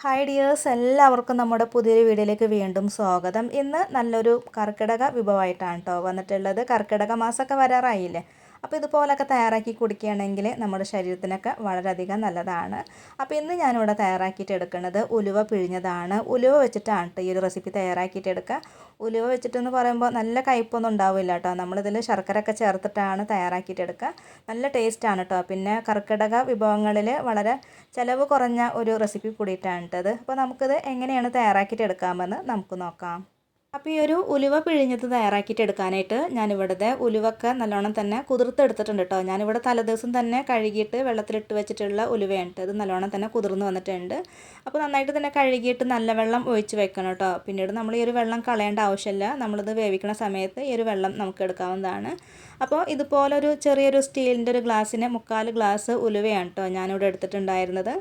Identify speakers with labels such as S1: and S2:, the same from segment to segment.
S1: Hi dears എല്ലാവർക്കും നമ്മുടെ പുതിയൊരു വീഡിയോയിലേക്ക് വീണ്ടും സ്വാഗതം. ഇന്ന് നല്ലൊരു കർക്കിടക വിഭവമായിട്ടാണ് കേട്ടോ വന്നിട്ടുള്ളത്. കർക്കിടക മാസമൊക്കെ വരാറായില്ലേ? അപ്പോൾ ഇതുപോലൊക്കെ തയ്യാറാക്കി കുടിക്കുകയാണെങ്കിൽ നമ്മുടെ ശരീരത്തിനൊക്കെ വളരെയധികം നല്ലതാണ്. അപ്പോൾ ഇന്ന് ഞാനിവിടെ തയ്യാറാക്കിയിട്ട് എടുക്കുന്നത് ഉലുവ പിഴിഞ്ഞതാണ്. ഉലുവ വെച്ചിട്ടാണ് ഈ ഒരു റെസിപ്പി തയ്യാറാക്കിയിട്ട് എടുക്കുക. ഉലുവ വെച്ചിട്ടെന്ന് പറയുമ്പോൾ നല്ല കയ്പൊന്നും ഉണ്ടാവില്ല കേട്ടോ. നമ്മളിതിൽ ശർക്കര ഒക്കെ ചേർത്തിട്ടാണ് തയ്യാറാക്കിയിട്ട് എടുക്കുക. നല്ല ടേസ്റ്റാണ് കേട്ടോ. പിന്നെ കർക്കിടക വിഭവങ്ങളിൽ വളരെ ചിലവ് കുറഞ്ഞ ഒരു റെസിപ്പി കൂടിയിട്ടാണ് ഇട്ടത് അപ്പോൾ നമുക്കിത് എങ്ങനെയാണ് തയ്യാറാക്കിയിട്ട് എടുക്കാമെന്ന് നമുക്ക് നോക്കാം. അപ്പോൾ ഈ ഒരു ഉലുവ പിഴിഞ്ഞത് തയ്യാറാക്കിയിട്ട് എടുക്കാനായിട്ട് ഞാനിവിടുത്തെ ഉലുവൊക്കെ നല്ലോണം തന്നെ കുതിർത്തെടുത്തിട്ടുണ്ട് കേട്ടോ ഞാനിവിടെ തലേദിവസം തന്നെ കഴുകിയിട്ട് വെള്ളത്തിലിട്ട് വെച്ചിട്ടുള്ള ഉലുവയാണ് ഇത് നല്ലോണം തന്നെ കുതിർന്ന് വന്നിട്ടുണ്ട്. അപ്പോൾ നന്നായിട്ട് തന്നെ കഴുകിയിട്ട് നല്ല വെള്ളം ഒഴിച്ച് വെക്കണം കേട്ടോ പിന്നീട് നമ്മൾ ഈ ഒരു വെള്ളം കളയേണ്ട ആവശ്യമില്ല. നമ്മളിത് വേവിക്കുന്ന സമയത്ത് ഈ ഒരു വെള്ളം നമുക്ക് എടുക്കാവുന്നതാണ്. അപ്പോൾ ഇതുപോലൊരു ചെറിയൊരു സ്റ്റീലിന്റെ ഒരു ഗ്ലാസ്സിന് മുക്കാൽ ഗ്ലാസ് ഉലുവയാണ് കേട്ടോ ഞാനിവിടെ എടുത്തിട്ടുണ്ടായിരുന്നത്.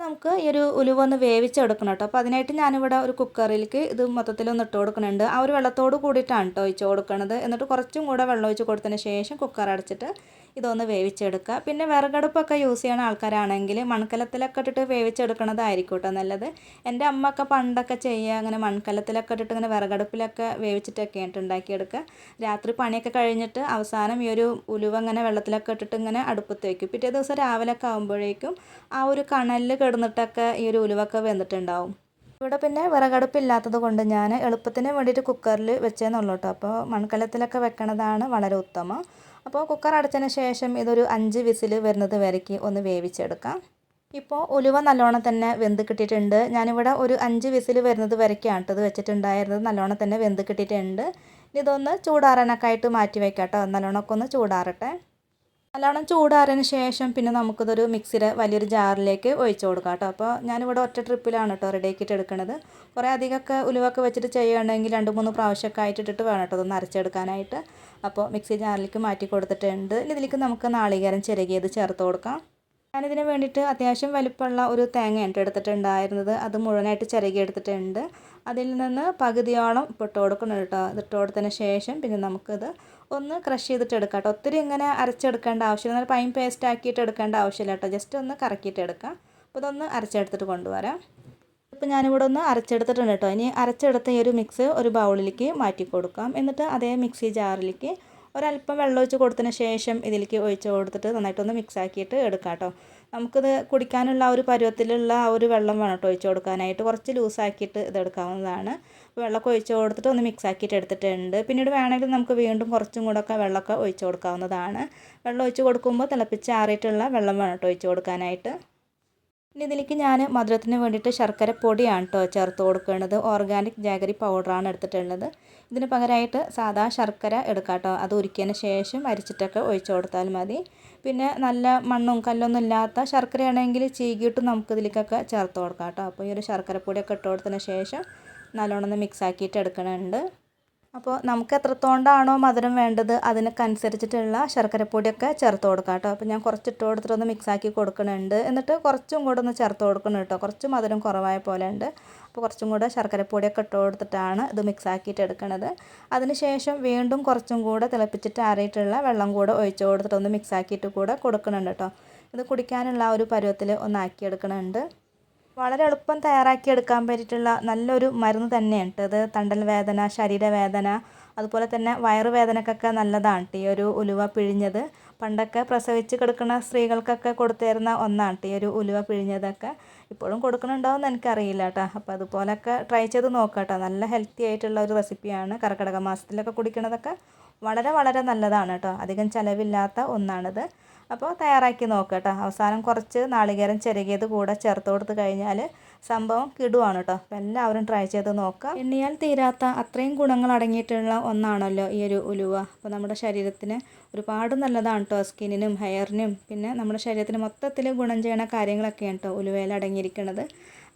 S1: നമുക്ക് ഈ ഒരു ഉലുവ ഒന്ന് വേവിച്ചെടുക്കണം കേട്ടോ. അപ്പോൾ അതിനായിട്ട് ഞാനിവിടെ ഒരു കുക്കറിലേക്ക് ഇത് മൊത്തത്തിൽ ഒന്ന് ഇട്ട് കൊടുക്കുന്നുണ്ട്. ആ ഒരു വെള്ളത്തോട് കൂടിയിട്ടാണ് കേട്ടോ ഒഴിച്ച് കൊടുക്കുന്നത് എന്നിട്ട് കുറച്ചും കൂടെ വെള്ളം ഒഴിച്ച് കൊടുത്തതിന് ശേഷം കുക്കർ അടച്ചിട്ട് ഇതൊന്ന് വേവിച്ചെടുക്കുക. പിന്നെ വിറകടുപ്പൊക്കെ യൂസ് ചെയ്യുന്ന ആൾക്കാരാണെങ്കിൽ മൺകലത്തിലൊക്കെ ഇട്ടിട്ട് വേവിച്ചെടുക്കണതായിരിക്കും കേട്ടോ നല്ലത്. എന്റെ അമ്മയൊക്കെ പണ്ടൊക്കെ ചെയ്യുക അങ്ങനെ മൺകലത്തിലൊക്കെ ഇട്ടിട്ട് ഇങ്ങനെ വിറകടുപ്പിലൊക്കെ വേവിച്ചിട്ടൊക്കെ ആയിട്ട് ഉണ്ടാക്കിയെടുക്കുക. രാത്രി പണിയൊക്കെ കഴിഞ്ഞിട്ട് അവസാനം ഈ ഒരു ഉലുവ ഇങ്ങനെ വെള്ളത്തിലൊക്കെ ഇട്ടിട്ട് ഇങ്ങനെ അടുപ്പത്ത് വയ്ക്കും പിറ്റേ ദിവസം രാവിലെയൊക്കെ ആകുമ്പോഴേക്കും ആ ഒരു കണലിൽ കിടന്നിട്ടൊക്കെ ഈ ഒരു ഉലുവൊക്കെ വെന്തിട്ടുണ്ടാവും. ഇവിടെ പിന്നെ വിറകടുപ്പില്ലാത്തത് കൊണ്ട് ഞാൻ എളുപ്പത്തിന് വേണ്ടിയിട്ട് കുക്കറിൽ വെച്ചേന്നുള്ളൂ കേട്ടോ അപ്പോൾ മൺകലത്തിലൊക്കെ വെക്കണതാണ് വളരെ ഉത്തമം. അപ്പോൾ കുക്കർ അടച്ചതിന് ശേഷം ഇതൊരു അഞ്ച് വിസിൽ വരുന്നത് വരയ്ക്ക് ഒന്ന് വേവിച്ചെടുക്കാം. ഇപ്പോൾ ഉലുവ നല്ലോണം തന്നെ വെന്ത് കിട്ടിയിട്ടുണ്ട്. ഞാനിവിടെ ഒരു അഞ്ച് വിസിൽ വരുന്നത് വരയ്ക്കാണ് കേട്ടത് വെച്ചിട്ടുണ്ടായിരുന്നത് നല്ലോണം തന്നെ വെന്ത് കിട്ടിയിട്ടുണ്ട്. ഇതൊന്ന് ചൂടാറാനൊക്കെ ആയിട്ട് മാറ്റി വയ്ക്കാം കേട്ടോ. നല്ലോണമൊക്കെ ഒന്ന് ചൂടാറട്ടെ. നല്ലോണം ചൂടാറിന് ശേഷം പിന്നെ നമുക്കിതൊരു മിക്സിയുടെ വലിയൊരു ജാറിലേക്ക് ഒഴിച്ചു കൊടുക്കാം കേട്ടോ. അപ്പോൾ ഞാനിവിടെ ഒറ്റ ട്രിപ്പിലാണ് കേട്ടോ റെഡിയാക്കിയിട്ട് എടുക്കുന്നത് കുറേ അധികമൊക്കെ ഉലുവൊക്കെ വെച്ചിട്ട് ചെയ്യുകയാണെങ്കിൽ രണ്ട് മൂന്ന് പ്രാവശ്യമൊക്കെ ആയിട്ട് ഇട്ടിട്ട് വേണം കേട്ടോ ഒന്ന് അരച്ചെടുക്കാനായിട്ട്. അപ്പോൾ മിക്സി ജാറിലേക്ക് മാറ്റി കൊടുത്തിട്ടുണ്ട്. ഇതിലേക്ക് നമുക്ക് നാളികേരം ചിരകിയത് ചേർത്ത് കൊടുക്കാം. ഞാനിതിന് വേണ്ടിയിട്ട് അത്യാവശ്യം വലിപ്പമുള്ള ഒരു തേങ്ങയാണ് എടുത്തിട്ടുണ്ടായിരുന്നത് അത് മുഴുവനായിട്ട് ചിരകി എടുത്തിട്ടുണ്ട്. അതിൽ നിന്ന് പകുതിയോളം ഇട്ട് കൊടുക്കണം കേട്ടോ. ഇതിട്ട് കൊടുത്തതിന് ശേഷം പിന്നെ നമുക്കിത് ഒന്ന് ക്രഷ് ചെയ്തിട്ട് എടുക്കാം കേട്ടോ. ഒത്തിരി ഇങ്ങനെ അരച്ചെടുക്കേണ്ട ആവശ്യമില്ല. എന്നാൽ പൈൻ പേസ്റ്റ് ആക്കിയിട്ട് എടുക്കേണ്ട ആവശ്യമില്ല കേട്ടോ. ജസ്റ്റ് ഒന്ന് കറക്കിയിട്ട് എടുക്കാം. അപ്പോൾ ഇതൊന്ന് അരച്ചെടുത്തിട്ട് കൊണ്ടുവരാം. ഇപ്പോൾ ഞാനിവിടെ ഒന്ന് അരച്ചെടുത്തിട്ടുണ്ട് കേട്ടോ. ഇനി അരച്ചെടുത്ത ഈ ഒരു മിക്സ് ഒരു ബൗളിലേക്ക് മാറ്റി കൊടുക്കാം. എന്നിട്ട് അതേ മിക്സി ജാറിലേക്ക് ഒരല്പം വെള്ളം ഒഴിച്ച് കൊടുത്തതിന് ശേഷം ഇതിലേക്ക് ഒഴിച്ച് കൊടുത്തിട്ട് നന്നായിട്ടൊന്ന് മിക്സ് ആക്കിയിട്ട് എടുക്കാം കേട്ടോ നമുക്കിത് കുടിക്കാനുള്ള ആ ഒരു പരുവത്തിലുള്ള ആ ഒരു വെള്ളം വേണം കേട്ടോ ഒഴിച്ച് കൊടുക്കാനായിട്ട്. കുറച്ച് ലൂസാക്കിയിട്ട് ഇത് എടുക്കാവുന്നതാണ്. വെള്ളമൊക്കെ ഒഴിച്ച് കൊടുത്തിട്ട് ഒന്ന് മിക്സ് ആക്കിയിട്ട് എടുത്തിട്ടുണ്ട്. പിന്നീട് വേണമെങ്കിൽ നമുക്ക് വീണ്ടും കുറച്ചും കൂടെ ഒക്കെ വെള്ളമൊക്കെ ഒഴിച്ച് കൊടുക്കാവുന്നതാണ്. വെള്ളം ഒഴിച്ച് കൊടുക്കുമ്പോൾ തിളപ്പിച്ച് ആറിയിട്ടുള്ള വെള്ളം വേണം കേട്ടോ ഒഴിച്ച് കൊടുക്കാനായിട്ട്. ഇനി ഇതിലേക്ക് ഞാൻ മധുരത്തിന് വേണ്ടിയിട്ട് ശർക്കര പൊടിയാണ് കേട്ടോ ചേർത്ത് കൊടുക്കുന്നത് ഓർഗാനിക് ജാഗരി പൗഡറാണ് എടുത്തിട്ടുള്ളത്. ഇതിന് പകരമായിട്ട് സാധാ ശർക്കര എടുക്കാം കേട്ടോ അത് ഉരുക്കിയതിന് ശേഷം അരിച്ചിട്ടൊക്കെ ഒഴിച്ചു കൊടുത്താൽ മതി. പിന്നെ നല്ല മണ്ണും കല്ലൊന്നും ഇല്ലാത്ത ശർക്കരയാണെങ്കിൽ ചീകിയിട്ട് നമുക്ക് ഇതിലേക്കൊക്കെ ചേർത്ത് കൊടുക്കാം കേട്ടോ അപ്പോൾ ഈ ഒരു ശർക്കര പൊടിയൊക്കെ ഇട്ട് കൊടുത്തതിന് ശേഷം നല്ലോണം ഒന്ന് മിക്സ് ആക്കിയിട്ട് എടുക്കണുണ്ട്. അപ്പോൾ നമുക്ക് എത്രത്തോണ്ടാണോ മധുരം വേണ്ടത് അതിനൊക്കെ അനുസരിച്ചിട്ടുള്ള ശർക്കരപ്പൊടിയൊക്കെ ചേർത്ത് കൊടുക്കാം കേട്ടോ. അപ്പോൾ ഞാൻ കുറച്ച് ഇട്ട് കൊടുത്തിട്ടൊന്ന് മിക്സാക്കി കൊടുക്കുന്നുണ്ട്. എന്നിട്ട് കുറച്ചും കൂടെ ഒന്ന് ചേർത്ത് കൊടുക്കണം കേട്ടോ. കുറച്ച് മധുരം കുറവായ പോലെ ഉണ്ട്. അപ്പോൾ കുറച്ചും കൂടെ ശർക്കരപ്പൊടിയൊക്കെ ഇട്ട് കൊടുത്തിട്ടാണ് ഇത് മിക്സാക്കിയിട്ട് എടുക്കുന്നത് അതിനുശേഷം വീണ്ടും കുറച്ചും കൂടെ തിളപ്പിച്ചിട്ട് ആറിയിട്ടുള്ള വെള്ളം കൂടെ ഒഴിച്ച് കൊടുത്തിട്ട് ഒന്ന് മിക്സാക്കിയിട്ട് കൂടെ കൊടുക്കുന്നുണ്ട് കേട്ടോ. ഇത് കുടിക്കാനുള്ള ആ ഒരു പരുവത്തിൽ ഒന്ന് ആക്കിയെടുക്കണുണ്ട്. വളരെ എളുപ്പം തയ്യാറാക്കി എടുക്കാൻ പറ്റിയിട്ടുള്ള നല്ലൊരു മരുന്ന് തന്നെയാണ് അത് തണ്ടൽ വേദന ശരീരവേദന അതുപോലെ തന്നെ വയറുവേദനക്കൊക്കെ നല്ലതാണ് ഈ ഒരു ഉലുവ പിഴിഞ്ഞത്. പണ്ടൊക്കെ പ്രസവിച്ച് കിടക്കുന്ന സ്ത്രീകൾക്കൊക്കെ കൊടുത്തിരുന്ന ഒന്നാണ് ഈ ഒരു ഉലുവ പിഴിഞ്ഞതൊക്കെ. ഇപ്പോഴും കൊടുക്കുന്നുണ്ടാവുമെന്ന് എനിക്കറിയില്ല കേട്ടോ അപ്പോൾ അതുപോലൊക്കെ ട്രൈ ചെയ്ത് നോക്കാം കേട്ടോ നല്ല ഹെൽത്തി ആയിട്ടുള്ള ഒരു റെസിപ്പിയാണ് കർക്കിടക മാസത്തിലൊക്കെ കുടിക്കണതൊക്കെ. വളരെ വളരെ നല്ലതാണ് കേട്ടോ. അധികം ചിലവില്ലാത്ത ഒന്നാണിത്. അപ്പോൾ തയ്യാറാക്കി നോക്കുക കേട്ടോ. അവസാനം കുറച്ച് നാളികേരം ചെറുകിയത് കൂടെ ചേർത്ത് കൊടുത്ത് കഴിഞ്ഞാൽ സംഭവം കിടുവാണ് കേട്ടോ. അപ്പോൾ എല്ലാവരും ട്രൈ ചെയ്ത് നോക്കാം. എണ്ണിയാൽ തീരാത്ത അത്രയും ഗുണങ്ങൾ അടങ്ങിയിട്ടുള്ള ഒന്നാണല്ലോ ഈ ഒരു ഉലുവ. അപ്പോൾ നമ്മുടെ ശരീരത്തിന് ഒരുപാട് നല്ലതാണ് കേട്ടോ. സ്കിന്നിനും ഹെയറിനും പിന്നെ നമ്മുടെ ശരീരത്തിന് മൊത്തത്തിൽ ഗുണം ചെയ്യണ കാര്യങ്ങളൊക്കെയാണ് കേട്ടോ ഉലുവയിൽ അടങ്ങിയിരിക്കുന്നത്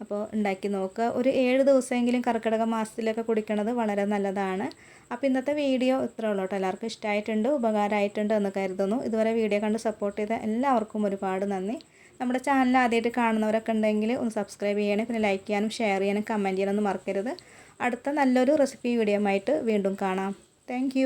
S1: അപ്പോൾ ഉണ്ടാക്കി നോക്കുക. ഒരു ഏഴ് ദിവസമെങ്കിലും കർക്കിടക മാസത്തിലൊക്കെ കുടിക്കണത് വളരെ നല്ലതാണ്. അപ്പോൾ ഇന്നത്തെ വീഡിയോ ഇത്ര ഉള്ളൂ കേട്ടോ. എല്ലാവർക്കും ഇഷ്ടമായിട്ടുണ്ട് ഉപകാരമായിട്ടുണ്ട് എന്ന് കരുതുന്നു. ഇതുവരെ വീഡിയോ കണ്ട് സപ്പോർട്ട് ചെയ്ത എല്ലാവർക്കും ഒരുപാട് നന്ദി. നമ്മുടെ ചാനൽ ആദ്യമായിട്ട് കാണുന്നവരൊക്കെ ഉണ്ടെങ്കിൽ ഒന്ന് സബ്സ്ക്രൈബ് ചെയ്യണേ പിന്നെ ലൈക്ക് ചെയ്യാനും ഷെയർ ചെയ്യാനും കമന്റ് ചെയ്യാനൊന്നും മറക്കരുത്. അടുത്ത നല്ലൊരു റെസിപ്പി വീഡിയോ ആയിട്ട് വീണ്ടും കാണാം. താങ്ക്